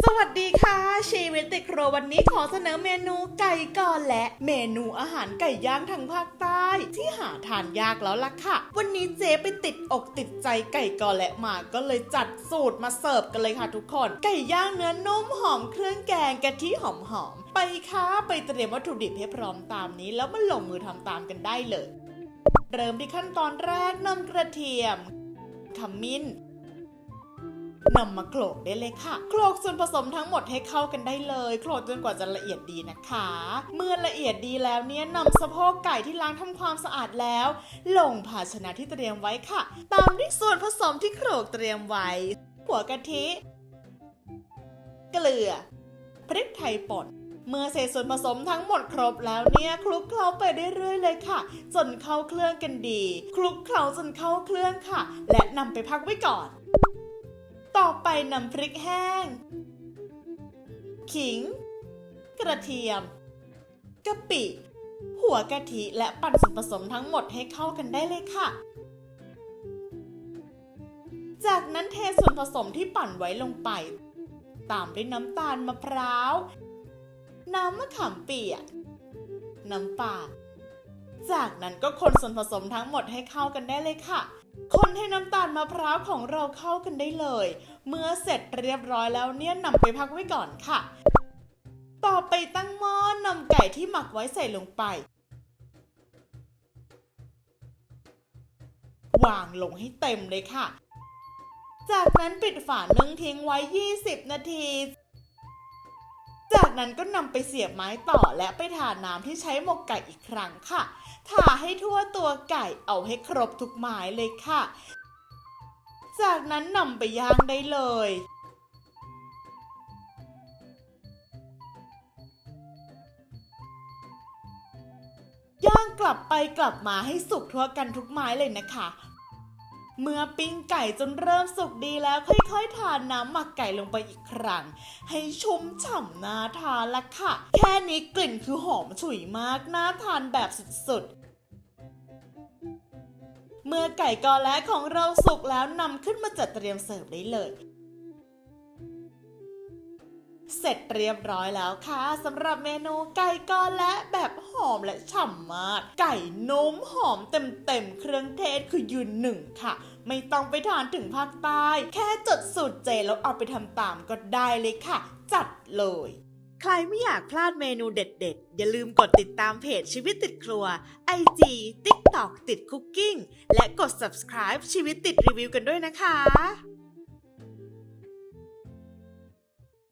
สวัสดีค่ะ ชีวิตติดครัววันนี้ขอเสนอเมนูไก่ก่อนและ เมนูอาหารไก่ย่างทางภาคใต้ ที่หาทานยากแล้วล่ะค่ะ วันนี้เจ๊ไปติดอกติดใจไก่ก่อนและมาก็เลยจัดสูตรมาเสิร์ฟกันเลยค่ะทุกคน ไก่ย่างเนื้อนุ่มหอมเครื่องแกงกะทิหอมๆไปค่ะไปเตรียมวัตถุดิบให้พร้อมตามนี้ แล้วมาลงมือทำตามกันได้เลย เริ่มที่ขั้นตอนแรกนำกระเทียมขมิ้น นำมาโขลกได้เลยค่ะ โขลกส่วนผสมทั้งหมดให้เข้ากันได้เลย โขลกจนกว่าจะละเอียดดีนะคะ เมื่อละเอียดดีแล้วเนี่ยนำสะโพกไก่ที่ล้างทำความสะอาดแล้ว ลงภาชนะที่เตรียมไว้ค่ะ ตามด้วยส่วนผสมที่โขลกเตรียมไว้ หัวกะทิ เกลือ พริกไทยป่นเมื่อเศษส่วนผสมทั้งหมดครบแล้วเนี่ยคลุกเคล้าไปเรื่อยๆเลยค่ะ จนเข้าเครื่องกันดี คลุกเคล้าจนเข้าเครื่องค่ะ และนำไปพักไว้ก่อน ต่อไปนำพริกแห้ง ขิง กระเทียมกะปิ หัวกะทิและปั่นส่วนผสมทั้งหมดให้เข้ากันได้เลยค่ะ จากนั้นเทส่วนผสมที่ปั่นไว้ลงไป ตามด้วยน้ำตาลมะพร้าว น้ำมะขามเปียก น้ำปลาจากนั้นก็คนส่วนผสมทั้งหมดให้เข้ากันได้เลยค่ะ คนให้น้ำตาลมะพร้าวของเราเข้ากันได้เลย เมื่อเสร็จเรียบร้อยแล้วเนี่ยนำไปพักไว้ก่อนค่ะ ต่อไปตั้งหม้อนำไก่ที่หมักไว้ใส่ลงไป วางลงให้เต็มเลยค่ะ จากนั้นปิดฝานึ่งทิ้งไว้ 20 นาที จากนั้นก็นำไปเสียบไม้ต่อและไปทาน้ำที่ใช้หมกไก่อีกครั้งค่ะทาให้ทั่วตัวไก่เอาให้ครบทุกไม้เลยค่ะ จากนั้นนำไปย่างได้เลยย่างกลับไปกลับมาให้สุกทั่วกันทุกไม้เลยนะคะ เมื่อปิ้งไก่จนเริ่มสุกดีแล้วค่อยๆทานน้ำหมักไก่ลงไปอีกครั้ง ให้ชุ่มฉ่ำน่าทานละค่ะ แค่นี้กลิ่นคือหอมฉุยมากน่าทานแบบสุดๆ เมื่อไก่กอและของเราสุกแล้วนำขึ้นมาจัดเตรียมเสิร์ฟได้เลย เสร็จเรียบร้อยแล้วค่ะสำหรับเมนูไก่กอนและแบบหอมและฉ่ำมาก ไก่นุ่มหอมเต็มๆเครื่องเทศคือยืนหนึ่งค่ะไม่ต้องไปทานถึงภาคใต้ แค่จดสูตรเจแล้วเอาไปทำตามก็ได้เลยค่ะ จัดเลย ใครไม่อยากพลาดเมนูเด็ดๆ อย่าลืมกดติดตามเพจชีวิตติดครัว IG TikTok ติดคุกกิ้ง และกด subscribe ชีวิตติดรีวิวกันด้วยนะคะ